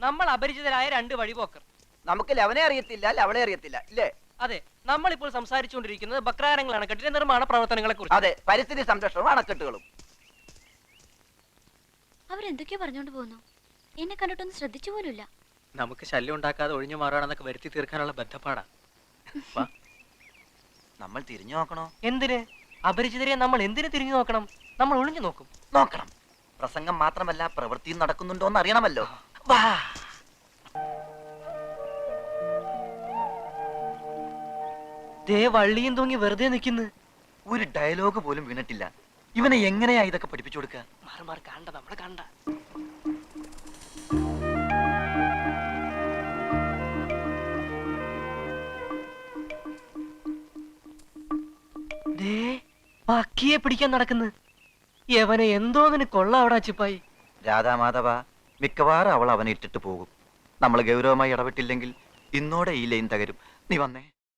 നമ്മൾ അപരിചിതരായ രണ്ട് വഴിപോക്കർ. നമുക്ക് ലവനെ അറിയത്തില്ല ലവളെ അറിയത്തില്ല ഇല്ലേ? അതെ നമ്മൾ ഇപ്പോൾ സംസാരിച്ചുകൊണ്ടിരിക്കുന്നത് ബക്രാരങ്ങൾ അണക്കെട്ടിന്റെ നിർമ്മാണ പ്രവർത്തനങ്ങളെ കുറിച്ച് അതെ പരിസ്ഥിതി സംരക്ഷണവും അണക്കെട്ടുകളും. അവരെന്തൊക്കെയോ പറഞ്ഞോണ്ട് പോകുന്നു. എന്നെ കണ്ടിട്ടൊന്നും ശ്രദ്ധിച്ചു പോലുമില്ല. നമുക്ക് ശല്യം ഉണ്ടാക്കാതെ ഒഴിഞ്ഞു മാറുകയാണെന്നൊക്കെ വരുത്തി തീർക്കാനുള്ള ബന്ധപ്പാടാ വാ. നമ്മൾ തിരിഞ്ഞു നോക്കണോ? എന്തിന്? അപരിചിതരെ നമ്മൾ എന്തിനു തിരിഞ്ഞു നോക്കണം? നമ്മൾ ഒളിഞ്ഞു നോക്കും. നോക്കണം. പ്രസംഗം മാത്രമല്ല പ്രവൃത്തിയും നടക്കുന്നുണ്ടോ എന്ന് അറിയണമല്ലോ വാ. ദേ വള്ളിയും തൂങ്ങി വെറുതെ നിൽക്കുന്നു. ഒരു ഡയലോഗ് പോലും വീണിട്ടില്ല. ഇവനെ എങ്ങനെയാ ഇതൊക്കെ പഠിപ്പിച്ചു കൊടുക്കുക? മാറി മാറി കണ്ട നമ്മളെ കണ്ട. ദേ പക്കിയെ പിടിക്കാൻ നടക്കുന്നു. യവനെ എന്തോന്നിന് കൊള്ള അവിടെ ചിപ്പായി. രാധാമാധവ മിക്കവാറും അവൾ അവനെ ഇട്ടിട്ട് പോകും. നമ്മൾ ഗൗരവമായി ഇടപെട്ടില്ലെങ്കിൽ ഇന്നോടെ ഈ ലൈൻ തകരും. നീ വന്നേ.